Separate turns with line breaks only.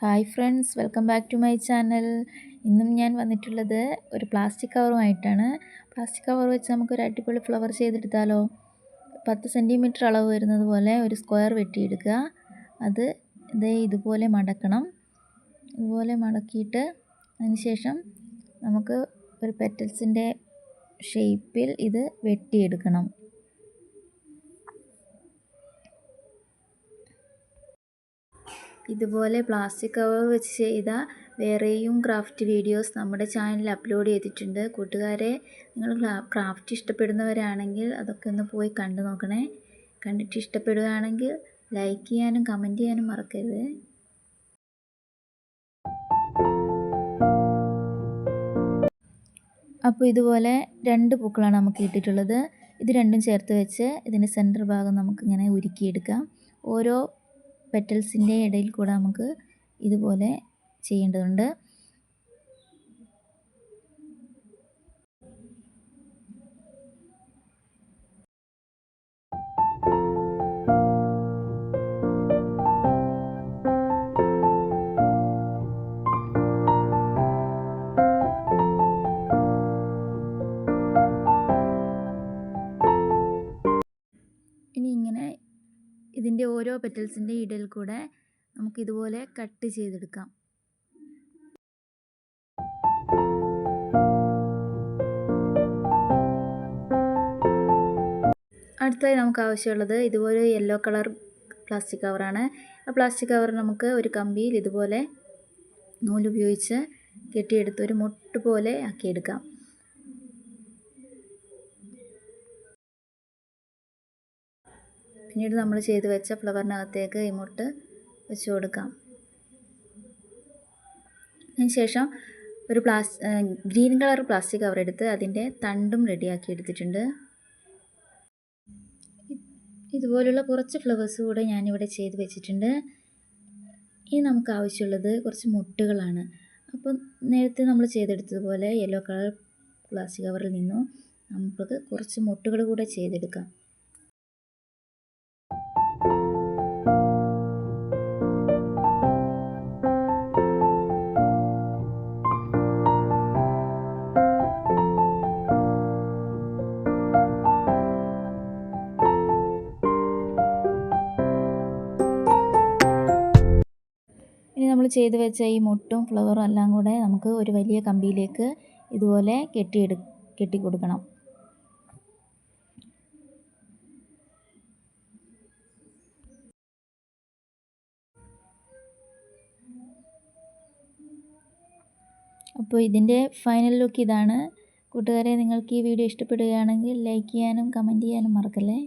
Hi friends welcome back to my channel. ഇന്നും ഞാൻ വന്നിട്ടുള്ളത് ഒരു പ്ലാസ്റ്റിക് കവറുമായിട്ടാണ്. പ്ലാസ്റ്റിക് കവർ വെച്ച് നമുക്കൊരു അടിപൊളി ഫ്ലവർ ചെയ്തെടുത്താലോ? പത്ത് സെന്റിമീറ്റർ അളവ് വരുന്നത് പോലെ ഒരു സ്ക്വയർ വെട്ടിയെടുക്കുക. അത് ഇതേ ഇതുപോലെ മടക്കണം. ഇതുപോലെ മടക്കിയിട്ട് അതിനുശേഷം നമുക്ക് ഒരു പെറ്റൽസിന്റെ ഷേപ്പിൽ ഇത് വെട്ടിയെടുക്കണം. ഇതുപോലെ പ്ലാസ്റ്റിക് കവർ വെച്ച് ചെയ്ത വേറെയും ക്രാഫ്റ്റ് വീഡിയോസ് നമ്മുടെ ചാനലിൽ അപ്ലോഡ് ചെയ്തിട്ടുണ്ട്. കൂട്ടുകാരെ നിങ്ങൾ ക്രാഫ്റ്റ് ഇഷ്ടപ്പെടുന്നവരാണെങ്കിൽ അതൊക്കെ ഒന്ന് പോയി കണ്ടു നോക്കണേ. കണ്ടിട്ട് ഇഷ്ടപ്പെടുകയാണെങ്കിൽ ലൈക്ക് ചെയ്യാനും കമന്റ് ചെയ്യാനും മറക്കരുത്. അപ്പോൾ ഇതുപോലെ രണ്ട് പൂക്കളാണ് നമുക്ക് കിട്ടിയിട്ടുള്ളത് ഇത് രണ്ടും ചേർത്ത് വെച്ച് ഇതിന്റെ സെന്റർ ഭാഗം നമുക്കിങ്ങനെ ഉരുക്കിയെടുക്കാം. ഓരോ പെറ്റൽസിന്റെ ഇടയിൽ കൂടെ നമുക്ക് ഇതുപോലെ ചെയ്യേണ്ടതുണ്ട്. ഇതിന്റെ ഓരോ പെറ്റൽസിന്റെ ഇടയിൽ കൂടെ നമുക്കിതുപോലെ കട്ട് ചെയ്തെടുക്കാം. അടുത്തായി നമുക്ക് ആവശ്യമുള്ളത് ഇതുപോലെ യെല്ലോ കളർ പ്ലാസ്റ്റിക് കവറാണ് ആ പ്ലാസ്റ്റിക് കവർ നമുക്ക് ഒരു കമ്പിയിൽ ഇതുപോലെ നൂലുപയോഗിച്ച് കെട്ടിയെടുത്ത് ഒരു മുട്ട് പോലെ ആക്കിയെടുക്കാം. പിന്നീട് നമ്മൾ ചെയ്ത് വെച്ച ഫ്ലവറിനകത്തേക്ക് ഈ വെച്ച് കൊടുക്കാം. അതിന് ശേഷം ഒരു പ്ലാസ് ഗ്രീൻ കളർ പ്ലാസ്റ്റിക് കവർ എടുത്ത് അതിന്റെ തണ്ടും റെഡിയാക്കി എടുത്തിട്ടുണ്ട്. ഇതുപോലുള്ള കുറച്ച് ഫ്ലവേഴ്സ് കൂടെ ഞാനിവിടെ ചെയ്ത് വെച്ചിട്ടുണ്ട്. ഇനി നമുക്ക് ആവശ്യമുള്ളത് കുറച്ച് മുട്ടുകളാണ്. അപ്പോൾ നേരത്തെ നമ്മൾ ചെയ്തെടുത്തതുപോലെ യെല്ലോ കളർ പ്ലാസ്റ്റിക് കവറിൽ നിന്നും നമുക്ക് കുറച്ച് മുട്ടുകൾ കൂടെ ചെയ്തെടുക്കാം. ചെയ്ത് വെച്ച ഈ മുട്ടും ഫ്ലവറും എല്ലാം കൂടെ നമുക്ക് ഒരു വലിയ കമ്പിയിലേക്ക് ഇതുപോലെ കെട്ടിയെടു കെട്ടിക്കൊടുക്കണം. അപ്പോൾ ഇതിന്റെ ഫൈനൽ ലുക്ക് ഇതാണ്. കൂട്ടുകാരെ നിങ്ങൾക്ക് ഈ വീഡിയോ ഇഷ്ടപ്പെടുകയാണെങ്കിൽ ലൈക്ക് ചെയ്യാനും കമന്റ് ചെയ്യാനും മറക്കല്ലേ?